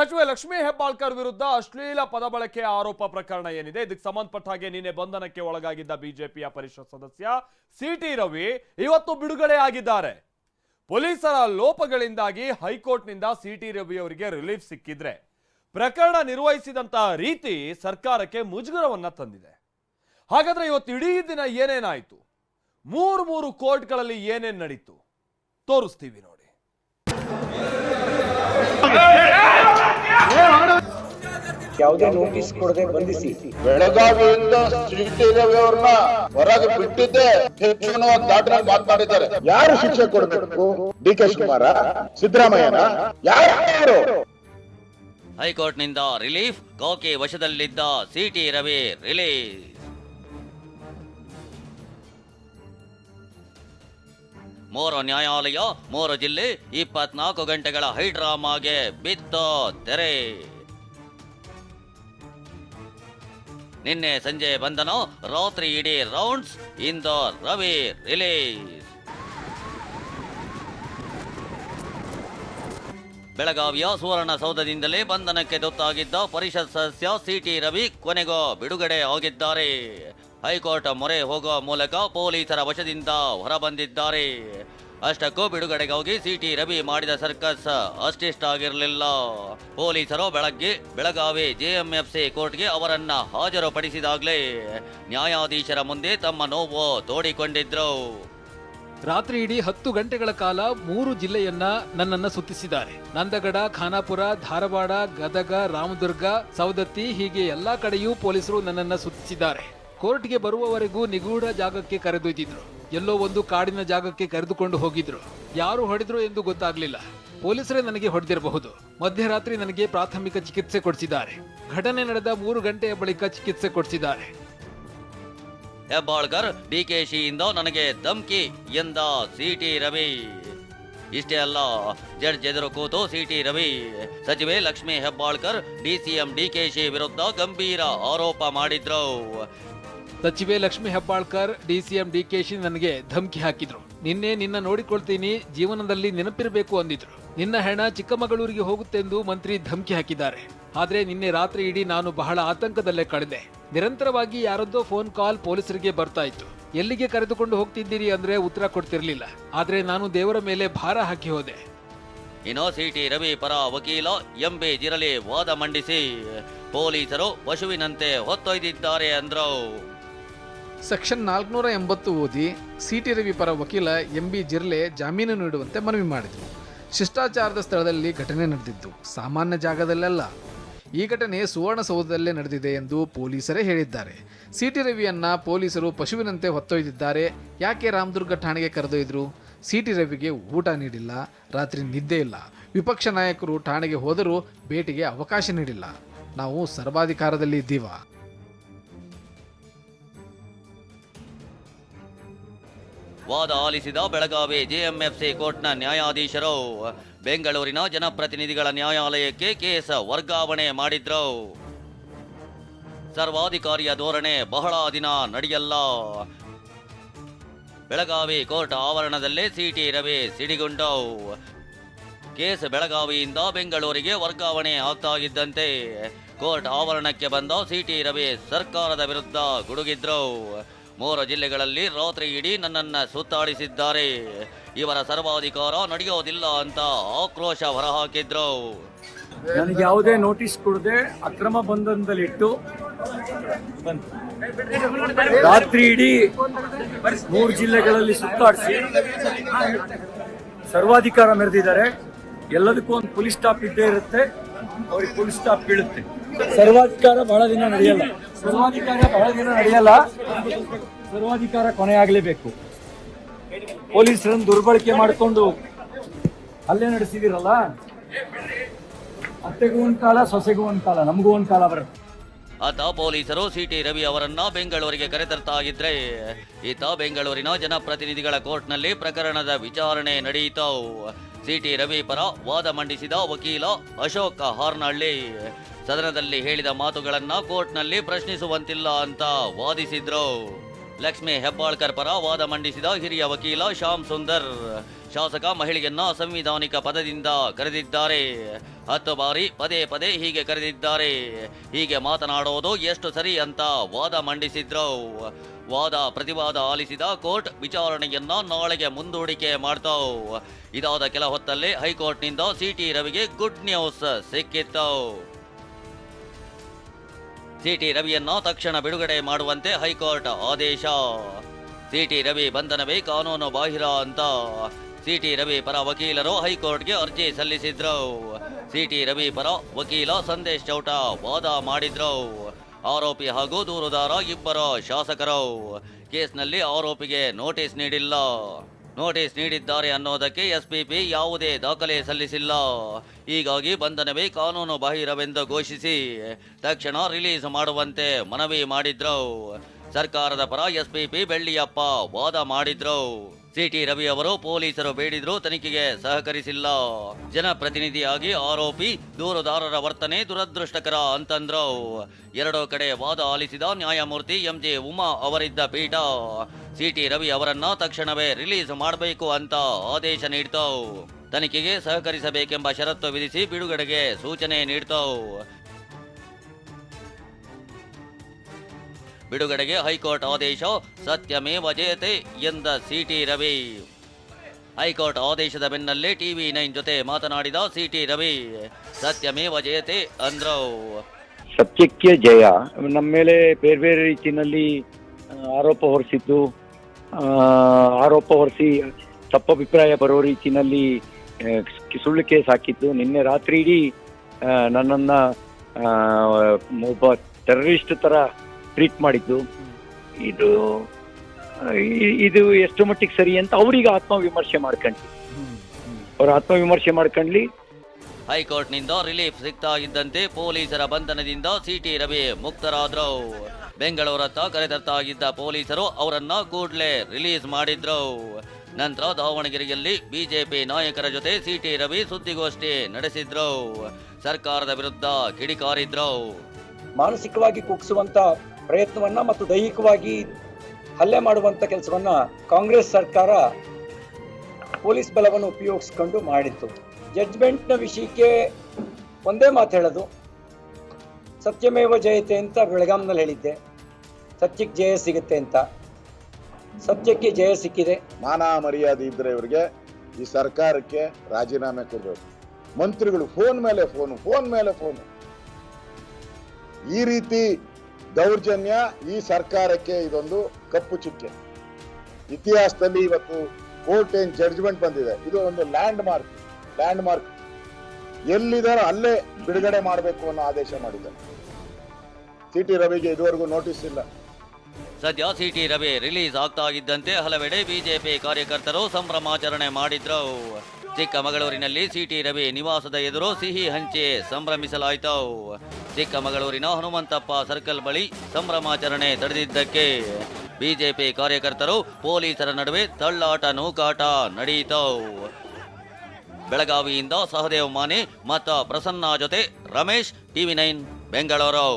ಸಚಿವೆ ಲಕ್ಷ್ಮೀ ಹೆಬ್ಬಾಳ್ಕರ್ ವಿರುದ್ಧ ಅಶ್ಲೀಲ ಪದ ಬಳಕೆ ಆರೋಪ ಪ್ರಕರಣ ಏನಿದೆ? ಇದಕ್ಕೆ ಸಂಬಂಧಪಟ್ಟ ಹಾಗೆ ನಿನ್ನೆ ಬಂಧನಕ್ಕೆ ಒಳಗಾಗಿದ್ದ ಬಿಜೆಪಿಯ ಪರಿಷತ್ ಸದಸ್ಯ ಸಿಟಿ ರವಿ ಇವತ್ತು ಬಿಡುಗಡೆ ಆಗಿದ್ದಾರೆ ಪೊಲೀಸರ ಲೋಪಗಳಿಂದಾಗಿ ಹೈಕೋರ್ಟ್ನಿಂದ ಸಿಟಿ ರವಿ ಅವರಿಗೆ ರಿಲೀಫ್ ಸಿಕ್ಕಿದ್ರೆ ಪ್ರಕರಣ ನಿರ್ವಹಿಸಿದಂತಹ ರೀತಿ ಸರ್ಕಾರಕ್ಕೆ ಮುಜುಗರವನ್ನ ತಂದಿದೆ. ಹಾಗಾದ್ರೆ ಇವತ್ತು ಇಡೀ ದಿನ ಏನೇನಾಯ್ತು? ಮೂರು ಮೂರು ಕೋರ್ಟ್ಗಳಲ್ಲಿ ಏನೇನ್ ನಡೀತು? ತೋರಿಸ್ತೀವಿ ನೋಡಿ. ಯಾವುದೇ ನೋಟಿಸ್ ಕೊಡದೆ ಬಂಧಿಸಿ. ಬೆಳಗಾವಿಯಿಂದ ಶ್ರೀಟಿರವಿ ಅವ್ರನ್ನ ಹೊರಗೆ ಬಿಟ್ಟಿದ್ದೆ ಹೆಚ್ಚು ಅನ್ನೋ ದಾಟಿನ ಮಾತನಾಡಿದ್ದಾರೆ ಯಾರು ಶಿಕ್ಷೆ ಕೊಡಬೇಕು? ಡಿ ಕೆ ಶಿವಕುಮಾರ ಸಿದ್ದರಾಮಯ್ಯನ? ಯಾರು ಹೈಕೋರ್ಟ್ನಿಂದ ರಿಲೀಫ್ ಕೋಕೆ ವಶದಲ್ಲಿದ್ದ ಸಿಟಿ ರವಿ ರಿಲೀಫ್. ಮೂರು ನ್ಯಾಯಾಲಯ ಮೂರು ಜಿಲ್ಲೆ ಇಪ್ಪತ್ನಾಲ್ಕು ಗಂಟೆಗಳ ಹೈಡ್ರಾಮಾಗೆ ಬಿತ್ತು ತೆರೆ. ನಿನ್ನೆ ಸಂಜೆ ಬಂದನು ರಾತ್ರಿ ಇಡೀ ರೌಂಡ್ಸ್ ಇಂದು ರವಿ ರಿಲೀಸ್. ಬೆಳಗಾವಿಯ ಸುವರ್ಣಸೌಧದಿಂದಲೇ ಬಂಧನಕ್ಕೆ ತುತ್ತಾಗಿದ್ದ ಪರಿಷತ್ ಸದಸ್ಯ ಸಿಟಿ ರವಿ ಕೊನೆಗೂ ಬಿಡುಗಡೆ ಆಗಿದ್ದಾರೆ. ಹೈಕೋರ್ಟ್ ಮೊರೆ ಹೋಗುವ ಮೂಲಕ ಪೊಲೀಸರ ವಶದಿಂದ ಹೊರಬಂದಿದ್ದಾರೆ. ಅಷ್ಟಕ್ಕೂ ಬಿಡುಗಡೆಗಾಗಿ ಸಿಟಿ ರವಿ ಮಾಡಿದ ಸರ್ಕಸ್ ಅಷ್ಟಿಷ್ಟಾಗಿರಲಿಲ್ಲ. ಪೊಲೀಸರು ಬೆಳಗ್ಗೆ ಬೆಳಗಾವಿ ಜೆಎಂಎಫ್ಸಿ ಕೋರ್ಟ್ಗೆ ಅವರನ್ನ ಹಾಜರುಪಡಿಸಿದಾಗಲೇ ನ್ಯಾಯಾಧೀಶರ ಮುಂದೆ ತಮ್ಮ ನೋವು ತೋಡಿಕೊಂಡಿದ್ರು. ರಾತ್ರಿ ಇಡೀ ಹತ್ತು ಗಂಟೆಗಳ ಕಾಲ ಮೂರು ಜಿಲ್ಲೆಯನ್ನ ನನ್ನನ್ನ ಸುತ್ತಿಸಿದ್ದಾರೆ. ನಂದಗಡ, ಖಾನಾಪುರ, ಧಾರವಾಡ, ಗದಗ, ರಾಮದುರ್ಗ, ಸವದತ್ತಿ ಹೀಗೆ ಎಲ್ಲಾ ಕಡೆಯೂ ಪೊಲೀಸರು ನನ್ನನ್ನ ಸುತ್ತಿಸಿದ್ದಾರೆ. ಕೋರ್ಟ್ಗೆ ಬರುವವರೆಗೂ ನಿಗೂಢ ಜಾಗಕ್ಕೆ ಕರೆದೊಯ್ದಿದ್ರು. ಎಲ್ಲೋ ಒಂದು ಕಾಡಿನ ಜಾಗಕ್ಕೆ ಕರೆದುಕೊಂಡು ಹೋಗಿದ್ರು. ಯಾರು ಹೊಡೆದ್ರು ಎಂದು ಗೊತ್ತಾಗ್ಲಿಲ್ಲ. ಪೊಲೀಸರೇ ನನಗೆ ಹೊಡೆದಿರಬಹುದು. ಮಧ್ಯರಾತ್ರಿ ನನಗೆ ಪ್ರಾಥಮಿಕ ಚಿಕಿತ್ಸೆ ಕೊಡಿಸಿದ್ದಾರೆ. ಘಟನೆ ನಡೆದ ಮೂರು ಗಂಟೆಯ ಬಳಿಕ ಚಿಕಿತ್ಸೆ ಕೊಡಿಸಿದ್ದಾರೆ. ಹೆಬ್ಬಾಳ್ಕರ್ ಡಿಕೆಶಿಯಿಂದ ನನಗೆ ಧಮ್ಕಿ ಎಂದ ಸಿಟಿ ರವಿ. ಇಷ್ಟೇ ಅಲ್ಲ, ಜಡ್ಜ್ ಎದುರು ಕೂತು ಸಿಟಿ ರವಿ. ಸಚಿವೆ ಲಕ್ಷ್ಮೀ ಹೆಬ್ಬಾಳ್ಕರ್ ಡಿಸಿಎಂ ಡಿಕೆಶಿ ವಿರುದ್ಧ ಗಂಭೀರ ಆರೋಪ ಮಾಡಿದ್ರು. ಸಚಿವೆ ಲಕ್ಷ್ಮಿ ಹೆಬ್ಬಾಳ್ಕರ್ ಡಿಸಿಎಂ ಡಿಕೆಶಿ ನನಗೆ ಧಮಕಿ ಹಾಕಿದ್ರು. ನಿನ್ನೆ ನಿನ್ನ ನೋಡಿಕೊಳ್ತೀನಿ, ಜೀವನದಲ್ಲಿ ನೆನಪಿರಬೇಕು ಅಂದಿದ್ರು. ನಿನ್ನ ಹೆಣ ಚಿಕ್ಕಮಗಳೂರಿಗೆ ಹೋಗುತ್ತೆಂದು ಮಂತ್ರಿ ಧಮಕಿ ಹಾಕಿದ್ದಾರೆ. ಆದ್ರೆ ನಿನ್ನೆ ರಾತ್ರಿ ಇಡೀ ನಾನು ಬಹಳ ಆತಂಕದಲ್ಲೇ ಕಳೆದೆ. ನಿರಂತರವಾಗಿ ಯಾರದ್ದೋ ಫೋನ್ ಕಾಲ್ ಪೊಲೀಸರಿಗೆ ಬರ್ತಾ ಇತ್ತು. ಎಲ್ಲಿಗೆ ಕರೆದುಕೊಂಡು ಹೋಗ್ತಿದ್ದೀರಿ ಅಂದ್ರೆ ಉತ್ತರ ಕೊಡ್ತಿರ್ಲಿಲ್ಲ. ಆದ್ರೆ ನಾನು ದೇವರ ಮೇಲೆ ಭಾರ ಹಾಕಿ ಹೋದೆ. ಇನ್ನು ಸಿಟಿ ರವಿ ಪರ ವಕೀಲ, ಎಂಬಿ ಜಿರಲಿ ವಾದ ಮಂಡಿಸಿ ಪೊಲೀಸರು ಪಶುವಿನಂತೆ ಹೊತ್ತೊಯ್ದಿದ್ದಾರೆ ಅಂದ್ರು ಸೆಕ್ಷನ್ ನಾಲ್ಕುನೂರ ಎಂಬತ್ತು ಓದಿ ಸಿ ಟಿ ರವಿ ಪರ ವಕೀಲ ಎಂ ಬಿ ಜಿರ್ಲೆ ಜಾಮೀನು ನೀಡುವಂತೆ ಮನವಿ ಮಾಡಿದರು. ಶಿಷ್ಟಾಚಾರದ ಸ್ಥಳದಲ್ಲಿ ಘಟನೆ ನಡೆದಿದ್ದು. ಸಾಮಾನ್ಯ ಜಾಗದಲ್ಲೆಲ್ಲ. ಈ ಘಟನೆ ಸುವರ್ಣಸೌಧದಲ್ಲೇ ನಡೆದಿದೆ ಎಂದು ಪೊಲೀಸರೇ ಹೇಳಿದ್ದಾರೆ. ಸಿ ಟಿ ರವಿಯನ್ನ ಪೊಲೀಸರು ಪಶುವಿನಂತೆ ಹೊತ್ತೊಯ್ದಿದ್ದಾರೆ. ಯಾಕೆ ರಾಮದುರ್ಗ ಠಾಣೆಗೆ ಕರೆದೊಯ್ದರು? ಸಿ ಟಿ ರವಿಗೆ ಊಟ ನೀಡಿಲ್ಲ. ರಾತ್ರಿ ನಿದ್ದೆ ಇಲ್ಲ. ವಿಪಕ್ಷ ನಾಯಕರು ಠಾಣೆಗೆ ಹೋದರೂ ಭೇಟಿಗೆ ಅವಕಾಶ ನೀಡಿಲ್ಲ. ನಾವು ಸರ್ವಾಧಿಕಾರದಲ್ಲಿ ಇದ್ದೀವಾ. ವಾದ ಆಲಿಸಿದ ಬೆಳಗಾವಿ ಜೆಎಂಎಫ್ಸಿ ಕೋರ್ಟ್ನ ನ್ಯಾಯಾಧೀಶರು. ಬೆಂಗಳೂರಿನ ಜನಪ್ರತಿನಿಧಿಗಳ ನ್ಯಾಯಾಲಯಕ್ಕೆ ಕೇಸ್ ವರ್ಗಾವಣೆ ಮಾಡಿದ್ರು. ಸರ್ವಾಧಿಕಾರಿಯ ಧೋರಣೆ ಬಹಳ ದಿನ ನಡೆಯಲ್ಲ. ಬೆಳಗಾವಿ ಕೋರ್ಟ್ ಆವರಣದಲ್ಲೇ ಸಿಟಿ ರವಿ ಸಿಡಿಗೊಂಡವು ಕೇಸ್ ಬೆಳಗಾವಿಯಿಂದ ಬೆಂಗಳೂರಿಗೆ ವರ್ಗಾವಣೆ ಆಗ್ತಾ ಇದ್ದಂತೆ ಕೋರ್ಟ್ ಆವರಣಕ್ಕೆ ಬಂದ ಸಿಟಿ ರವಿ ಸರ್ಕಾರದ ವಿರುದ್ಧ ಗುಡುಗಿದ್ರು. ಮೂರು ಜಿಲ್ಲೆಗಳಲ್ಲಿ ರಾತ್ರಿ ಇಡೀ ನನ್ನನ್ನು ಸುತ್ತಾಡಿಸಿದ್ದಾರೆ. ಇವರ ಸರ್ವಾಧಿಕಾರ ನಡೆಯೋದಿಲ್ಲ ಅಂತ ಆಕ್ರೋಶ ಹೊರಹಾಕಿದ್ರು ನನಗೆ ಯಾವುದೇ ನೋಟಿಸ್ ಕೊಡದೆ ಅಕ್ರಮ ಬಂಧನದಲ್ಲಿಟ್ಟು ರಾತ್ರಿ ಇಡೀ ಮೂರು ಜಿಲ್ಲೆಗಳಲ್ಲಿ ಸುತ್ತಾಡಿಸಿ ಸರ್ವಾಧಿಕಾರ ಮೆರೆದಿದ್ದಾರೆ. ಎಲ್ಲದಕ್ಕೂ ಒಂದು ಪೊಲೀಸ್ ಸ್ಟಾಪ್ ಇದ್ದೇ ಇರುತ್ತೆ. ಅವ್ರಿಗೆ ಪೊಲೀಸ್ ಸ್ಟಾಪ್ ಬೀಳುತ್ತೆ. ಸರ್ವಾಧಿಕಾರ ಬಹಳ ದಿನ ನಡೆಯಲ್ಲ. ಸರ್ವಾಧಿಕಾರ ಬಹಳ ದಿನ ನಡೆಯಲ್ಲ. ಸರ್ವಾಧಿಕಾರ ಕೊನೆ ಆಗಲೇಬೇಕು. ಪೊಲೀಸರನ್ನು ದುರ್ಬಳಕೆ ಮಾಡಿಕೊಂಡು ಹಲ್ಲೆ ನಡೆಸಿದಿರಲ್ಲ? ಅತ್ತೆಗೂ ಒಂದು ಕಾಲ ಸೊಸೆಗೂ ಒಂದು ಕಾಲ ನಮಗೂ ಒಂದು ಕಾಲ ಬರುತ್ತೆ. ಆತ ಪೊಲೀಸರು ಸಿಟಿ ರವಿ ಅವರನ್ನ ಬೆಂಗಳೂರಿಗೆ ಕರೆತರ್ತಾ ಇದ್ರೆ ಈತ ಬೆಂಗಳೂರಿನ ಜನಪ್ರತಿನಿಧಿಗಳ ಕೋರ್ಟ್ನಲ್ಲಿ ಪ್ರಕರಣದ ವಿಚಾರಣೆ ನಡೆಯಿತು ಸಿಟಿ ರವಿ ಪರ ವಾದ ಮಂಡಿಸಿದ ವಕೀಲ ಅಶೋಕ ಹಾರ್ನಹಳ್ಳಿ. ಸದನದಲ್ಲಿ ಹೇಳಿದ ಮಾತುಗಳನ್ನ ಕೋರ್ಟ್ನಲ್ಲಿ ಪ್ರಶ್ನಿಸುವಂತಿಲ್ಲ ಅಂತ ವಾದಿಸಿದ್ರು. ಲಕ್ಷ್ಮೀ ಹೆಬ್ಬಾಳ್ಕರ್ ಪರ ವಾದ ಮಂಡಿಸಿದ ಹಿರಿಯ ವಕೀಲ ಶ್ಯಾಮ್ ಸುಂದರ್. ಶಾಸಕ, ಮಹಿಳೆಯನ್ನ ಸಂವಿಧಾನಿಕ ಪದದಿಂದ ಕರೆದಿದ್ದಾರೆ. ಹತ್ತು ಬಾರಿ ಪದೇ ಪದೇ ಹೀಗೆ ಕರೆದಿದ್ದಾರೆ. ಹೀಗೆ ಮಾತನಾಡೋದು ಎಷ್ಟು ಸರಿ ಅಂತ ವಾದ ಮಂಡಿಸಿದ್ರು. ವಾದ ಪ್ರತಿವಾದ ಆಲಿಸಿದ ಕೋರ್ಟ್ ವಿಚಾರಣೆಯನ್ನ ನಾಳೆಗೆ ಮುಂದೂಡಿಕೆ ಮಾಡ್ತಾವ್. ಇದಾದ ಕೆಲ ಹೊತ್ತಲ್ಲೇ ಹೈಕೋರ್ಟ್ನಿಂದ ಸಿಟಿ ರವಿಗೆ ಗುಡ್ ನ್ಯೂಸ್ ಸಿಕ್ಕಿತ್ತು. ಸಿಟಿ ರವಿಯನ್ನು ತಕ್ಷಣ ಬಿಡುಗಡೆ ಮಾಡುವಂತೆ ಹೈಕೋರ್ಟ್ ಆದೇಶ. ಸಿಟಿ ರವಿ ಬಂಧನವೇ ಕಾನೂನು ಬಾಹಿರ ಅಂತ ಸಿಟಿ ರವಿ ಪರ ವಕೀಲರು ಹೈಕೋರ್ಟ್ಗೆ ಅರ್ಜಿ ಸಲ್ಲಿಸಿದ್ರು. ಸಿಟಿ ರವಿ ಪರ ವಕೀಲ ಸಂದೇಶ್ ಚೌಟ ವಾದ ಮಾಡಿದ್ರು. ಆರೋಪಿ ಹಾಗೂ ದೂರುದಾರ ಇಬ್ಬರ ಶಾಸಕರು. ಕೇಸ್ನಲ್ಲಿ ಆರೋಪಿಗೆ ನೋಟಿಸ್ ನೀಡಿಲ್ಲ. ನೋಟಿಸ್ ನೀಡಿದ್ದಾರೆ ಅನ್ನೋದಕ್ಕೆ ಎಸ್ಪಿಪಿ ಯಾವುದೇ ದಾಖಲೆ ಸಲ್ಲಿಸಿಲ್ಲ. ಹೀಗಾಗಿ ಬಂಧನವೇ ಕಾನೂನು ಬಾಹಿರವೆಂದು ಘೋಷಿಸಿ ತಕ್ಷಣ ರಿಲೀಸ್ ಮಾಡುವಂತೆ ಮನವಿ ಮಾಡಿದ್ರು ಸರ್ಕಾರದ ಪರ ಎಸ್ಪಿಪಿ ಬೆಳ್ಳಿಯಪ್ಪ ವಾದ ಮಾಡಿದ್ರು. ಸಿಟಿ ರವಿ ಅವರು ಪೊಲೀಸರು ಬೇಡಿದ್ರು ತನಿಖೆಗೆ ಸಹಕರಿಸಿಲ್ಲ. ಜನಪ್ರತಿನಿಧಿಯಾಗಿ ಆರೋಪಿ ದೂರುದಾರರ ವರ್ತನೆ ದುರದೃಷ್ಟಕರ ಅಂತಂದ್ರು. ಎರಡೂ ಕಡೆ ವಾದ ಆಲಿಸಿದ ನ್ಯಾಯಮೂರ್ತಿ ಎಂಜೆ ಉಮಾ ಅವರಿದ್ದ ಪೀಠ. ಸಿಟಿ ರವಿ ಅವರನ್ನ ತಕ್ಷಣವೇ ರಿಲೀಸ್ ಮಾಡಬೇಕು ಅಂತ ಆದೇಶ ನೀಡ್ತಾವ್ ತನಿಖೆಗೆ ಸಹಕರಿಸಬೇಕೆಂಬ ಷರತ್ತು ವಿಧಿಸಿ ಬಿಡುಗಡೆಗೆ ಸೂಚನೆ ನೀಡ್ತು. ಬಿಡುಗಡೆಗೆ ಹೈಕೋರ್ಟ್ ಆದೇಶ ಸತ್ಯಮೇವ ಜಯತೆ ಎಂದ ಸಿಟಿ ರವಿ. ಹೈಕೋರ್ಟ್ ಆದೇಶದ ಬೆನ್ನಲ್ಲೇ ಟಿವಿ ನೈನ್ ಜೊತೆ ಮಾತನಾಡಿದ ಸಿಟಿ ರವಿ, ಸತ್ಯಮೇವ ಜಯತೆ ಅಂದ್ರು. ಸತ್ಯಕ್ಕೆ ಜಯ. ನಮ್ಮ ಮೇಲೆ ಬೇರೆ ಬೇರೆ ರೀತಿಯಲ್ಲಿ ಆರೋಪ ಹೊರಿಸಿದ್ದು ಆರೋಪ ಹೊರಿಸಿ ತಪ್ಪಭಿಪ್ರಾಯ ಬರೋ ರೀತಿಯಲ್ಲಿ ಸುಳ್ಳು ಕೇಸ್ ಹಾಕಿದ್ದು. ನಿನ್ನೆ ರಾತ್ರಿ ಇಡೀ ನನ್ನನ್ನು ಒಬ್ಬ ಟೆರರಿಸ್ಟ್ ತರ ಟ್ರೀಟ್ ಮಾಡಿದ್ದು. ಇದು ಇದು ಎಷ್ಟು ಮಟ್ಟಿಗೆ ಸರಿ ಅಂತ ಅವ್ರಿಗೆ ಆತ್ಮವಿಮರ್ಶೆ ಮಾಡ್ಕೊಂಡ್ಲಿ ಅವ್ರ ಆತ್ಮವಿಮರ್ಶೆ ಮಾಡ್ಕೊಂಡ್ಲಿ. ಹೈಕೋರ್ಟ್ನಿಂದ ರಿಲೀಫ್ ಸಿಗ್ತಾ ಇದ್ದಂತೆ ಪೊಲೀಸರ ಬಂಧನದಿಂದ ಸಿಟಿ ರವಿ ಮುಕ್ತರಾದ್ರು. ಬೆಂಗಳೂರತ್ತ ಕರೆತರ್ತಾಗಿದ್ದ ಪೊಲೀಸರು ಅವರನ್ನ ಕೂಡಲೇ ರಿಲೀಸ್ ಮಾಡಿದ್ರು. ನಂತರ ದಾವಣಗೆರೆಯಲ್ಲಿ ಬಿಜೆಪಿ ನಾಯಕರ ಜೊತೆ ಸಿಟಿ ರವಿ ಸುದ್ದಿಗೋಷ್ಠಿ ನಡೆಸಿದ್ರು. ಸರ್ಕಾರದ ವಿರುದ್ಧ ಕಿಡಿಕಾರಿದ್ರು. ಮಾನಸಿಕವಾಗಿ ಕುಗ್ಸುವಂತ ಪ್ರಯತ್ನವನ್ನ ಮತ್ತು ದೈಹಿಕವಾಗಿ ಹಲ್ಲೆ ಮಾಡುವಂತ ಕೆಲಸವನ್ನ ಕಾಂಗ್ರೆಸ್ ಸರ್ಕಾರ ಪೊಲೀಸ್ ಬಲವನ್ನು ಉಪಯೋಗಿಸ್ಕೊಂಡು ಮಾಡಿತ್ತು. ಜಡ್ಜ್ಮೆಂಟ್ನ ವಿಷಯಕ್ಕೆ ಒಂದೇ ಮಾತು ಹೇಳೋದು. ಸತ್ಯಮೇವ ಜಯತೆ ಅಂತ ಬೆಳಗಾಂನಲ್ಲಿ ಹೇಳಿದ್ದೆ. ಸತ್ಯಕ್ಕೆ ಜಯ ಸಿಗುತ್ತೆ ಅಂತ. ಸತ್ಯಕ್ಕೆ ಜಯ ಸಿಕ್ಕಿದೆ. ಮಾನ ಮರ್ಯಾದೆ ಇದ್ರೆ ಇವರಿಗೆ ಈ ಸರ್ಕಾರಕ್ಕೆ ರಾಜೀನಾಮೆ ಕೊಡಬೇಕು. ಮಂತ್ರಿಗಳು ಫೋನ್ ಮೇಲೆ ಫೋನ್ ಫೋನ್ ಮೇಲೆ ಫೋನ್. ಈ ರೀತಿ ದೌರ್ಜನ್ಯ ಈ ಸರ್ಕಾರಕ್ಕೆ ಇದೊಂದು ಕಪ್ಪು ಚುಕ್ಕೆ ಇತಿಹಾಸದಲ್ಲಿ ಇವತ್ತು ಕೋರ್ಟ್ ಏನ್ ಜಡ್ಜ್ಮೆಂಟ್ ಬಂದಿದೆ. ಇದು ಒಂದು ಲ್ಯಾಂಡ್ ಮಾರ್ಕ್ ಲ್ಯಾಂಡ್ ಮಾರ್ಕ್ ಎಲ್ಲಿದಾರೋ ಅಲ್ಲೇ ಬಿಡುಗಡೆ ಮಾಡಬೇಕು ಅನ್ನೋ ಆದೇಶ ಮಾಡಿದ್ದಾರೆ. ಸಿಟಿ ರವಿಗೆ ಇದುವರೆಗೂ ನೋಟಿಸ್ ಇಲ್ಲ. ಸದ್ಯ ಸಿಟಿ ರವಿ ರಿಲೀಸ್ ಆಗ್ತಾ ಇದ್ದಂತೆ. ಹಲವೆಡೆ ಬಿಜೆಪಿ ಕಾರ್ಯಕರ್ತರು ಸಂಭ್ರಮಾಚರಣೆ ಮಾಡಿದ್ರು. ಚಿಕ್ಕಮಗಳೂರಿನಲ್ಲಿ ಸಿಟಿ ರವಿ ನಿವಾಸದ ಎದುರು ಸಿಹಿ ಹಂಚಿ ಸಂಭ್ರಮಿಸಲಾಯಿತು. ಚಿಕ್ಕಮಗಳೂರಿನ ಹನುಮಂತಪ್ಪ ಸರ್ಕಲ್ ಬಳಿ ಸಂಭ್ರಮಾಚರಣೆ ತಡೆದಿದ್ದಕ್ಕೆ ಬಿಜೆಪಿ ಕಾರ್ಯಕರ್ತರು ಪೊಲೀಸರ ನಡುವೆ ತಳ್ಳಾಟ ನೂಕಾಟ ನಡೆಯಿತು. ಬೆಳಗಾವಿಯಿಂದ ಸಹದೇವ್ ಮಾನೆ ಮತ್ತು ಪ್ರಸನ್ನ ಜೊತೆ ರಮೇಶ್, ಟಿವಿ ನೈನ್, ಬೆಂಗಳೂರು.